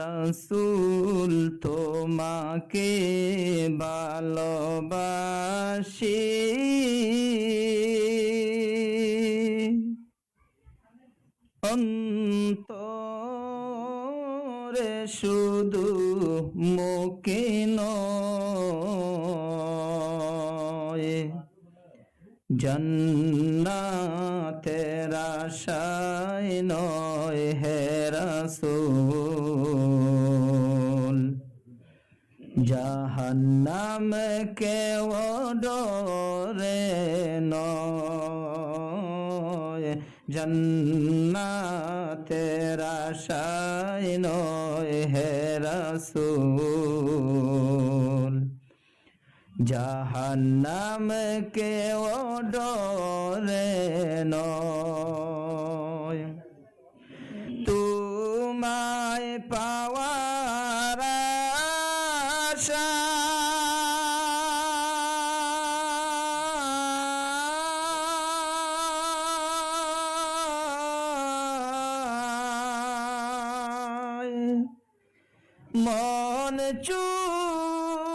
রাসূল তোমাকে ভালোবাসি। অন্তরে শুধু মুখে নয় জন্নাতের আশায় নয় হে রাসূল। জাহান্নাম কেউ ডরে নয় জন্নাতের নয় হে রাসূল। জাহান্নাম কেউ ডরে নয় মন ছুটে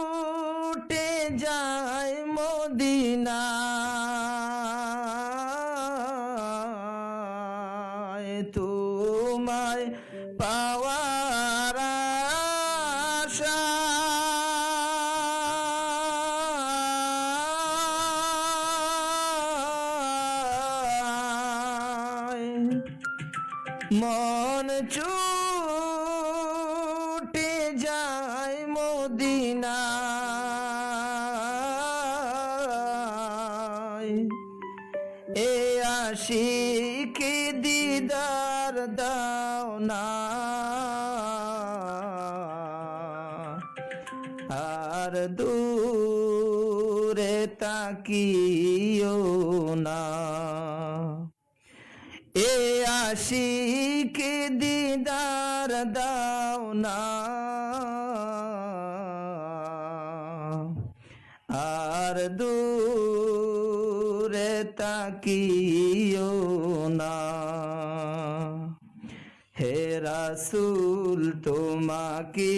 যায় মদিনা তোমায় পাওয়ার মন ছুটে এ আশিকে দিদার দাও না। আর দূরে তাকিও না। এ আশিকে দিদার দাও না। আর দূরে তাকিও না। হে রাসূল তোমাকে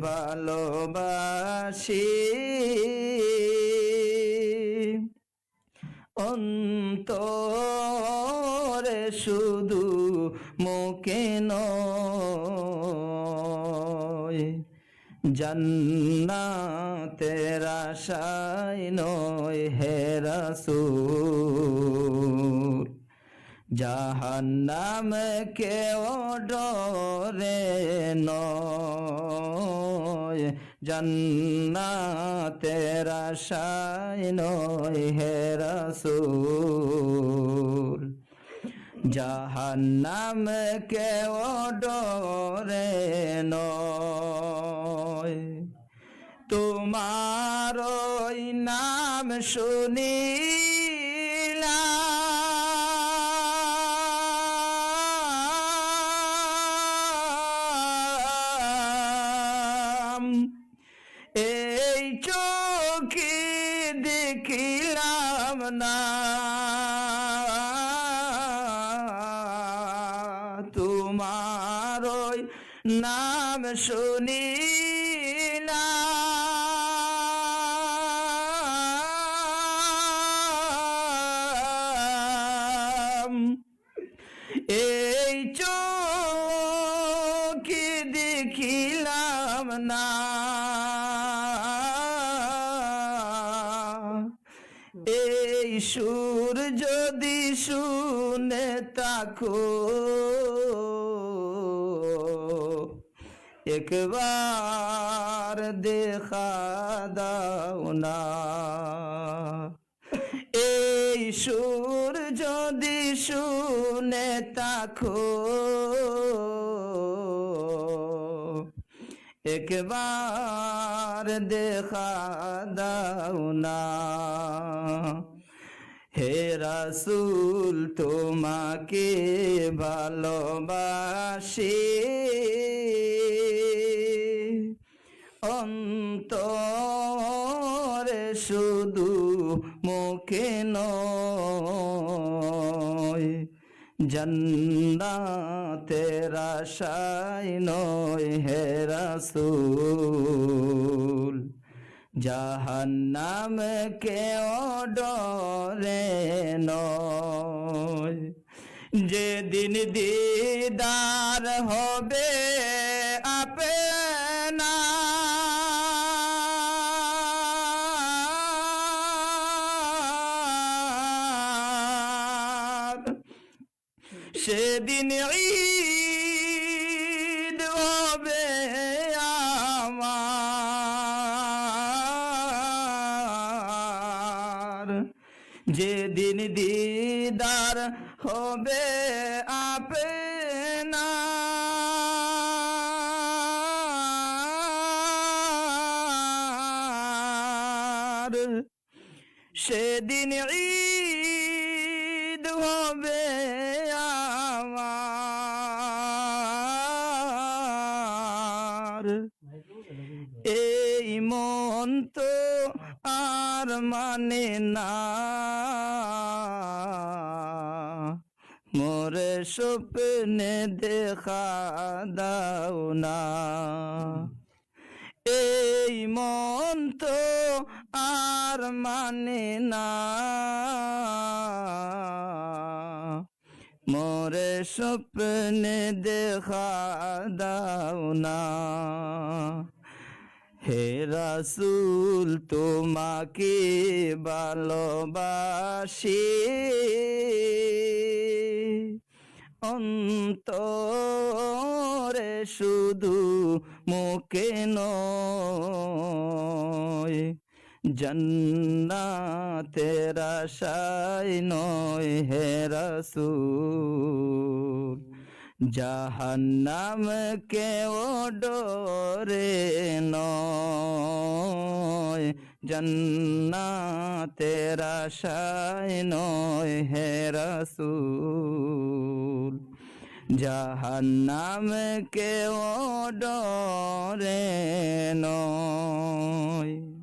ভালোবাসি। অন্তরে শুধু মুখে নয় জান্নাতের আশায় নয় হে রাসূল। জাহান্নাম কেউ ডরে নয়। জান্নাতের আশায় নয় হে রাসূল। জাহান্নাম কেউ ডরে নয়। তোমার নাম শুনিলাম। এই চোখে দেখিলাম না। তোমার নাম শুনিলাম এই চোখে দেখিলাম না। এই সুর যদি শুনে তাকো। একবার দেখা দাও না। সুর যদি শুনে তাকো একবার দেখা দাও না। হে রাসূল তোমাকে ভালোবাসি। শুধু মুখে নয়, জন্নাতের আশায় নয় হে রাসূল। জাহান্নাম কেও ডরে নয়, যেদিন দিদার হবে সেদিন ঈদ হবে আমার। যেদিন দিদার হবে আপে সেদিন ঈদ আমার এই মন তো আর মানে না। মোরে স্বপ্নে দেখা দাও না। এই মন তো আর মানে না। মোরে স্বপ্নে দেখা দাও না। হে রাসূল তোমাকে ভালোবাসি। অন্তরে শুধু মুখে নয় জন্নাতের আশায় নয় হে রাসূল। জাহান্নাম কেও ডরে নয় জন্নাতের আশায় নয় হে রাসূল। জাহান্নাম কেও ডরে নয়।